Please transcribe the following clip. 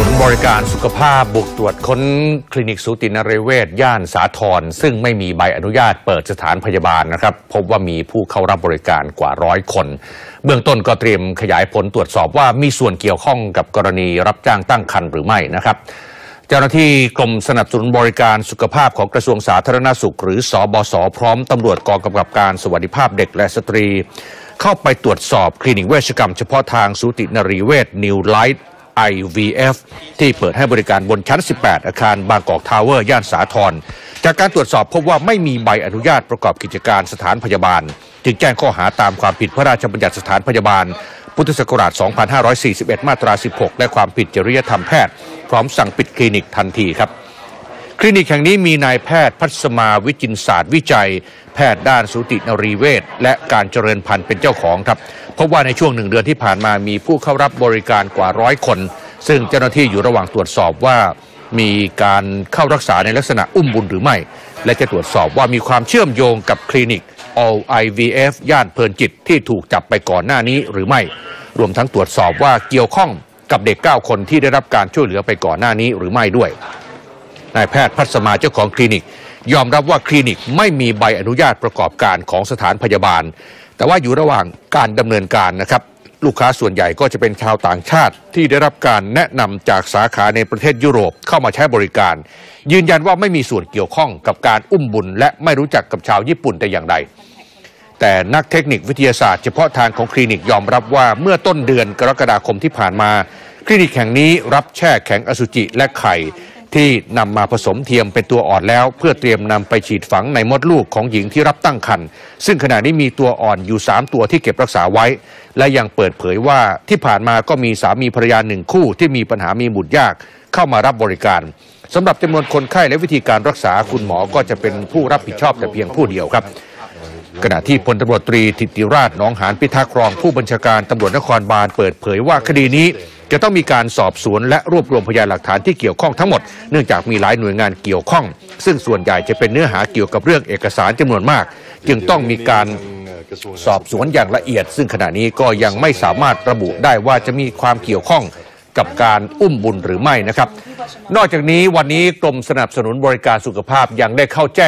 ุนบริการสุขภาพบุกตรวจค้นคลินิกสูตินรีเวชย่านสาทรซึ่งไม่มีใบอนุญาตเปิดสถานพยาบาลนะครับ พบว่ามีผู้เข้ารับบริการกว่าร้อยคน เบื้องต้นก็เตรียมขยายผลตรวจสอบว่ามีส่วนเกี่ยวข้องกับกรณีรับจ้างตั้งครรภ์หรือไม่นะครับ เจ้าหน้าที่กรมสนับสนุนบริการสุขภาพของกระทรวงสาธารณสุข หรือสอบศพร้อมตำรวจกองกำกับการสวัสดิภาพเด็กและสตรี เข้าไปตรวจสอบคลินิกเวชกรรมเฉพาะทางสูตินรีเวชนิวไลท์ IVF ที่เปิดให้บริการบนชั้น 18 อาคารบางกอกทาวเวอร์ ย่านสาทรจากการตรวจสอบพบว่าไม่มีใบอนุญาตประกอบกิจการสถานพยาบาล จึงแจ้งข้อหาตามความผิดพระราชบัญญัติสถานพยาบาล พุทธศักราช 2541 มาตรา 16 และความผิดจริยธรรมแพทย์ พร้อมสั่งปิดคลินิกทันทีครับ คลินิกแห่งนี้มีนายแพทย์พัสมาวิจินศาสตร์วิจัย แพทย์ด้านสูตินรีเวชและการเจริญพันธุ์เป็นเจ้าของครับพบว่าในช่วงหนึ่งเดือนที่ผ่านมามีผู้เข้ารับบริการกว่าร้อยคน ซึ่งเจ้าหน้าที่อยู่ระหว่างตรวจสอบว่า มีการเข้ารักษาในลักษณะอุ้มบุญหรือไม่ และจะตรวจสอบว่ามีความเชื่อมโยงกับคลินิก All IVF ย่านเพลินจิตที่ถูกจับไปก่อนหน้านี้หรือไม่ รวมทั้งตรวจสอบว่าเกี่ยวข้องกับเด็ก 9 คนที่ได้รับการช่วยเหลือไปก่อนหน้านี้หรือไม่ด้วย นายแพทย์พัสมาเจ้าของคลินิก ยอมรับว่าคลินิกไม่มีใบอนุญาตประกอบการของสถานพยาบาล แต่ว่าอยู่ระหว่างการดำเนินการนะครับ ลูกค้าส่วนใหญ่ก็จะเป็นชาวต่างชาติที่ได้รับการแนะนำจากสาขาในประเทศยุโรปเข้ามาใช้บริการ ยืนยันว่าไม่มีส่วนเกี่ยวข้องกับการอุ้มบุญ และไม่รู้จักกับชาวญี่ปุ่นแต่อย่างใดแต่นักเทคนิควิทยาศาสตร์เฉพาะทางของคลินิกยอมรับว่าเมื่อต้นเดือนกรกฎาคมที่ผ่านมา คลินิกแห่งนี้รับแช่แข็งอสุจิและไข่ ที่นำมาผสมเทียมเป็นตัวอ่อนแล้ว เพื่อเตรียมนำไปฉีดฝังในมดลูกของหญิงที่รับตั้งครรภ์ซึ่งขณะนี้มีตัวอ่อนอยู่ 3 ตัวที่เก็บรักษาไว้ และยังเปิดเผยว่าที่ผ่านมาก็มีสามีภรรยาหนึ่งคู่ที่มีปัญหามีบุตรยากเข้ามารับบริการสำหรับจำนวนคนไข้และวิธีการรักษาคุณหมอก็จะเป็นผู้รับผิดชอบแต่เพียงผู้เดียวครับ ขณะที่พลตำรวจตรีธิติราชหนองหานพิทักษ์รองผู้บัญชาการตำรวจนครบาลเปิดเผยว่าคดีนี้จะต้องมีการสอบสวนและรวบรวมพยานหลักฐานที่เกี่ยวข้องทั้งหมด เนื่องจากมีหลายหน่วยงานเกี่ยวข้อง ซึ่งส่วนใหญ่จะเป็นเนื้อหาเกี่ยวกับเรื่องเอกสารจำนวนมาก จึงต้องมีการสอบสวนอย่างละเอียด ซึ่งขณะนี้ก็ยังไม่สามารถระบุได้ว่าจะมีความเกี่ยวข้องกับการอุ้มบุญหรือไม่นะครับ นอกจากนี้วันนี้กรมสนับสนุนบริการสุขภาพยังได้เข้าแจ้ง